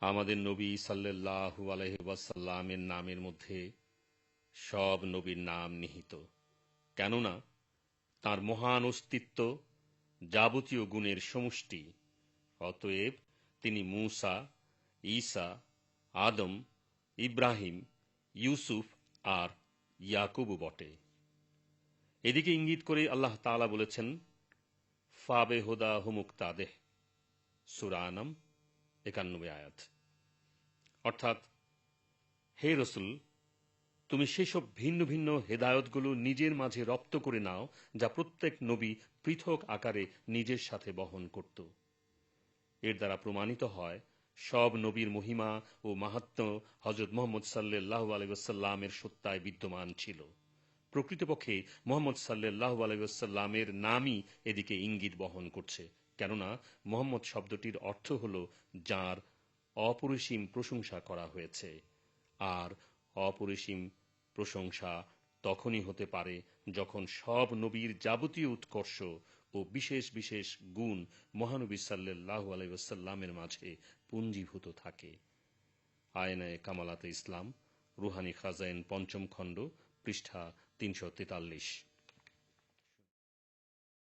আমাদের নবী সাল্লাল্লাহু আলহি ওয়াসাল্লামের নামের মধ্যে সব নবীর নাম নিহিত। কেননা তার মহান অস্তিত্ব যাবতীয় গুণের সমষ্টি। অতএব তিনি মূসা, ঈসা, আদম, ইব্রাহিম, ইউসুফ আর ইয়াকুবু বটে। এদিকে ইঙ্গিত করে আল্লাহ তালা বলেছেন, ফাবে হুদা হুমুক্তাদেহ সুরানম একানব্বই আয়াত। অর্থাৎ, হে রসুল, তুমি সেসব ভিন্ন ভিন্ন হেদায়তগুলো নিজের মাঝে রপ্ত করে নাও যা প্রত্যেক নবী পৃথক আকারে নিজের সাথে বহন করত। এর দ্বারা প্রমাণিত হয়, সব নবীর মহিমা ও মাহাত্ম হজরত মোহাম্মদ সাল্লাহ আলাইসাল্লামের সত্তায় বিদ্যমান ছিল। প্রকৃতপক্ষে মোহাম্মদ সাল্লাহ আলাইসাল্লামের নামই এদিকে ইঙ্গিত বহন করছে। কেননা, মোহাম্মদ শব্দটির অর্থ হল যার অপরিসীম প্রশংসা করা হয়েছে। আর অপরিসীম প্রশংসা তখনই হতে পারে যখন সব নবীর যাবতীয় উৎকর্ষ ও বিশেষ বিশেষ গুণ মহানবী সাল্লাহ আলাইসাল্লামের মাঝে পুঞ্জীভূত থাকে। আয়নায় কামালাতে ইসলাম, রুহানি খাজাইন পঞ্চম খণ্ড পৃষ্ঠা তিনশো তেতাল্লিশ।